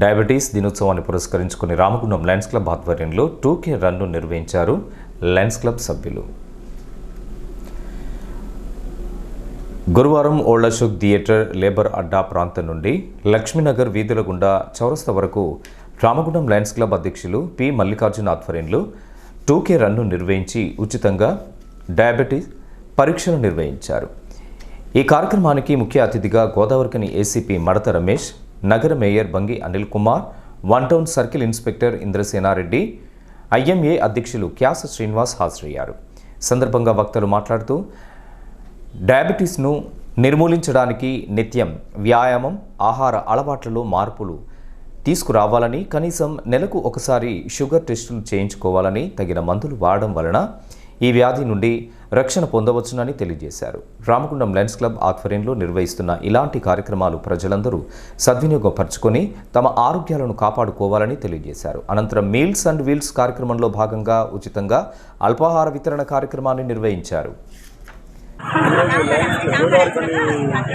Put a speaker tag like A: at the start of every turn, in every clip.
A: Diabetes దినోత్సవాన్ని పురస్కరించుకుని Ramagundam lions club ఆధ్వర్యంలో టూకే రన్ను నిర్వహించారు లయన్స్ క్లబ్ సభ్యులు. గురువారం ఓల్డ్ అశోక్ థియేటర్ లేబర్ అడ్డా ప్రాంతం నుండి లక్ష్మీనగర్ వీధుల గుండా చౌరస్తా వరకు రామగుండం లయన్స్ క్లబ్ అధ్యక్షులు పి మల్లికార్జున ఆధ్వర్యంలో టూకే రన్ను నిర్వహించి ఉచితంగా డయాబెటీస్ పరీక్షలు నిర్వహించారు. ఈ కార్యక్రమానికి ముఖ్య అతిథిగా గోదావరికని ఏసీపీ మడత రమేష్ నగర mayor Bangi Anil Kumar one town circle inspector Indrasenareddy IMA అధ్యక్షులు క్యాస శ్రీనివాస్ హాజరయ్యారు. సందర్భంగా వక్తలు మాట్లాడుతూ డయాబెటీస్ను నిర్మూలించడానికి నిత్యం వ్యాయామం ఆహార అలవాట్లలో మార్పులు తీసుకురావాలని కనీసం నెలకు ఒకసారి షుగర్ టెస్టులు చేయించుకోవాలని తగిన మందులు వాడడం వలన ఈ వ్యాధి నుండి రక్షణ పొందవచ్చునని తెలియజేశారు. రామగుండం లయన్స్ క్లబ్ ఆధ్వర్యంలో నిర్వహిస్తున్న ఇలాంటి కార్యక్రమాలు ప్రజలందరూ సద్వినియోగపరచుకొని తమ ఆరోగ్యాలను కాపాడుకోవాలని తెలియజేశారు. అనంతరం మీల్స్ అండ్ వీల్స్ కార్యక్రమంలో భాగంగా ఉచితంగా అల్పాహార వితరణ కార్యక్రమాన్ని నిర్వహించారు.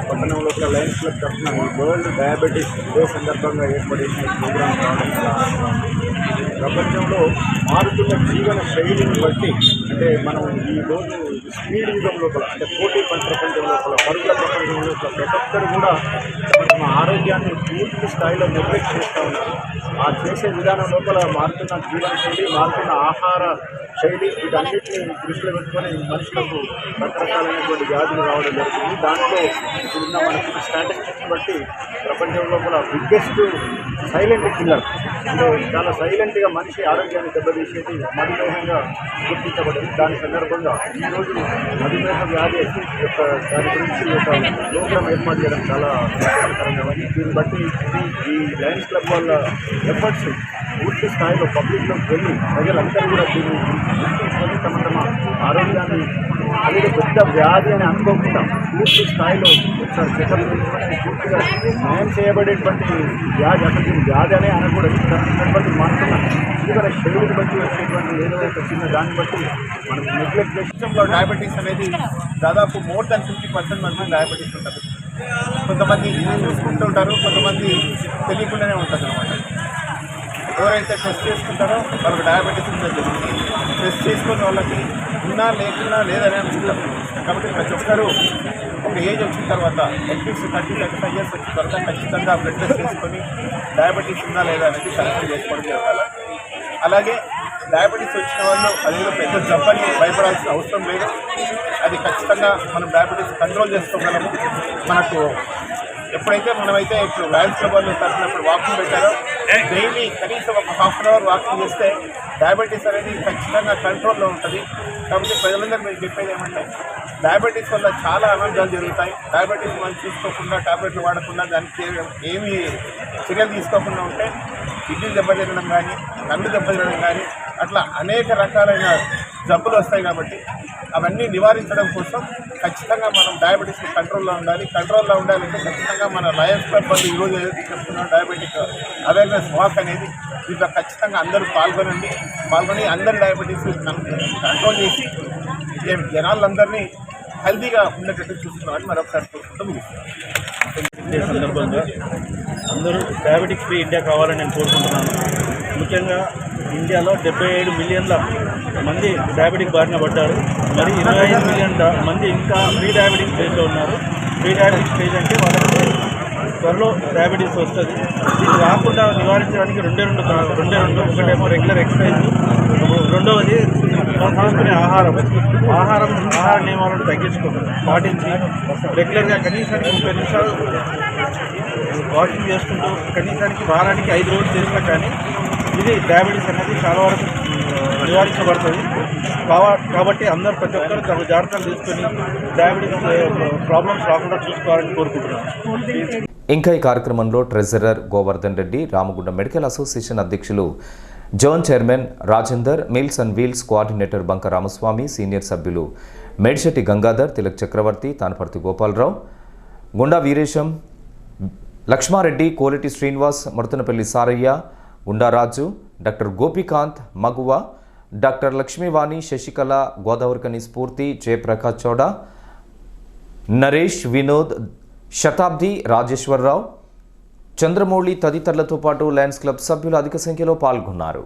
B: పట్టణంలో ఒక లయన్స్ క్లబ్ తరఫున వరల్డ్ డయాబెటీస్ డే సందర్భంగా ఏర్పడిన ఈ ప్రోగ్రాం ప్రపంచంలో మారుతున్న జీవన శైలిని బట్టి అంటే మనం ఈ రోజు స్పీడ్ యుగం లోపల అంటే పోటీ ప్రపంచం లోపల పరుగుల ప్రపంచం లోపల ప్రతి ఒక్కరు కూడా తమ ఆరోగ్యాన్ని పూర్తి స్థాయిలో నెగ్లెక్ట్ చేస్తూ ఉన్నారు. ఆ చేసే విధానం లోపల మారుతున్న జీవన శైలి మారుతున్న ఆహార శైలి వీటన్నిటిని దృష్టిలో పెట్టుకొని మనుషులకు రకరకాలైనటువంటి వ్యాధులు రావడం జరుగుతుంది. దాంట్లో ఇప్పుడున్న మనకి స్టాటిస్టిక్స్ బట్టి ప్రపంచంలో కూడా బిగ్గెస్ట్ సైలెంట్ కిల్లర్ అంటే చాలా సైలెంట్గా మనిషి ఆరోగ్యాన్ని దెబ్బతీసేది మధుమేహంగా గుర్తించబడింది దాని సందర్భంగా ఈరోజు మధుమేహ వ్యాధి యొక్క దాని గురించి ఒక ప్రోగ్రామ్ ఏర్పాటు చేయడం చాలా సంతోషకరంగా దీన్ని బట్టి ఈ- ఈ లయన్స్ క్లబ్ వాళ్ళ ఎఫర్ట్స్ పూర్తి స్థాయిలో పబ్లిక్లోకి వెళ్ళి ప్రజలందరూ కూడా దీన్ని గుర్తించుకొని తమ తమ ఆరోగ్యాన్ని అది పెద్ద వ్యాధి అని అనుకోకుండా పూర్తి స్థాయిలో ఒకసారి చెకప్ పూర్తిగా నయం చేయబడేటువంటి వ్యాధి అసలు వ్యాధి అనే అనకూడదు. దానికి మారుతున్న శరీరం బట్టి వచ్చేటువంటి ఏదో ఒక చిన్న దాన్ని బట్టి మనం నెగ్లెక్ట్ సిస్టంలో డయాబెటీస్ అనేది దాదాపు మోర్ దాన్ ఫిఫ్టీ పర్సెంట్ మంది డయాబెటీస్ ఉంటుంది. కొంతమంది చూసుకుంటూ ఉంటారు కొంతమంది తెలియకుండానే ఉంటుంది అనమాట ఎవరైతే టెస్ట్ చేసుకుంటారో వాళ్ళకి డయాబెటీస్ ఉంటుంది. ప్రెస్ చేసుకున్న వాళ్ళకి ఉన్నా లేకున్నా లేదని అనుకుంటారు కాబట్టి ప్రతి ఒక్కరూ ఒక ఏజ్ వచ్చిన తర్వాత at least thirty thirty five years వచ్చిన తర్వాత ఖచ్చితంగా బ్లడ్ టెస్ట్ చేసుకొని డయాబెటీస్ ఉందా లేదా అనేది కరెక్ట్ చేసుకోవడం జరగాలి. అలాగే డయాబెటీస్ వచ్చిన వాళ్ళు అదేదో పెద్ద జబ్బని భయపడాల్సిన అవసరం లేదు. అది ఖచ్చితంగా మనం డయాబెటీస్ కంట్రోల్ చేసుకోగలము. మనకు ఎప్పుడైతే మనమైతే ఇప్పుడు లయన్స్ క్లబ్ వాళ్ళు తరఫునప్పుడు వాకింగ్ పెట్టారో డైలీ కనీసం ఒక హాఫ్ అన్ అవర్ వాకింగ్ చేస్తే డయాబెటీస్ అనేది ఖచ్చితంగా కంట్రోల్లో ఉంటుంది. కాబట్టి ప్రజలందరూ మీరు చెప్పేది ఏమంటే డయాబెటీస్ వల్ల చాలా అనర్థాలు జరుగుతాయి. డయాబెటీస్ మనం చూసుకోకుండా టాబ్లెట్లు వాడకుండా దానికి ఏమి చర్యలు తీసుకోకుండా ఉంటే కిడ్నీ దెబ్బతినడం కానీ కళ్ళు దెబ్బతినడం కానీ అట్లా అనేక రకాలైన జబ్బులు వస్తాయి కాబట్టి అవన్నీ నివారించడం కోసం ఖచ్చితంగా మనం డయాబెటీస్ కంట్రోల్లో ఉండాలి. కంట్రోల్లో ఉండాలంటే ఖచ్చితంగా మన లయన్స్ క్లబ్ వాళ్ళు ఈరోజు ఏదైతే చెప్తున్నాం డయాబెటిక్ అవేర్నెస్ వాక్ అనేది దీంట్లో ఖచ్చితంగా అందరూ పాల్గొనండి. పాల్గొని అందరి డయాబెటీస్ కంట్రోల్ చేసి జనాలందరినీ హెల్దీగా ఉండేటట్టు చూస్తున్నామని మరొకసారి కోరుకుంటూ
C: సందర్భంగా అందరూ డయాబెటిక్ ఫ్రీ ఇండియా కావాలని నేను కోరుకుంటున్నాను. ముఖ్యంగా ఇండియాలో డెబ్బై ఏడు మిలియన్ల మంది డయాబెటిక్ బారిన పడ్డారు. మరి ఇరవై ఐదు మిలియన్ మంది ఇంకా ప్రీ డయాబెటిక్ స్టేజ్లో ఉన్నారు. ప్రీ డయాబెటిక్ స్టేజ్ అంటే వాళ్ళకి త్వరలో డయాబెటీస్ వస్తుంది. ఇది రాకుండా నివారించడానికి రెండే రెండు రెండే రెండు ఒకటేమో రెగ్యులర్ ఎక్సర్సైజ్ రెండవది మనం తీసుకునే ఆహారం. ఆహారం ఆహార నియమాలను తగ్గించుకోవాలి పాటించి రెగ్యులర్గా కనీసానికి ముప్పై నిమిషాలు వాకింగ్ చేసుకుంటూ కనీసానికి వారానికి ఐదు రోజులు చేసినా కానీ ఇది డయాబెటీస్ అనేది చాలా వరకు నివారించబడుతుంది. కాబట్టి అందరూ ప్రతి ఒక్కరు తమ జాగ్రత్తలు తీసుకుని డయాబెటీస్ ప్రాబ్లమ్స్ రాకుండా చూసుకోవాలని కోరుకుంటున్నాను.
A: ఇంకా ఈ కార్యక్రమంలో treasurer Govardhan Reddy Ramagunda medical association అధ్యక్షులు zone chairman Rajender meals and wheels coordinator Banka Ramaswamy senior సభ్యులు మేడిశెట్టి గంగాధర్ తిలక్ చక్రవర్తి తానపర్తి గోపాలరావు గుండా వీరేశం లక్ష్మారెడ్డి కోలెటి శ్రీనివాస్ మరుతనపల్లి సారయ్య ఉండారాజు డాక్టర్ గోపికాంత్ మగువ డాక్టర్ లక్ష్మీవాణి శశికళ గోదావరికని స్ఫూర్తి జయప్రకాష్ చౌడా నరేష్ వినోద్ శతాబ్ది రాజేశ్వరరావు చంద్రమౌళి తదితరులతో పాటు లయన్స్ క్లబ్ సభ్యులు అధిక సంఖ్యలో పాల్గొన్నారు.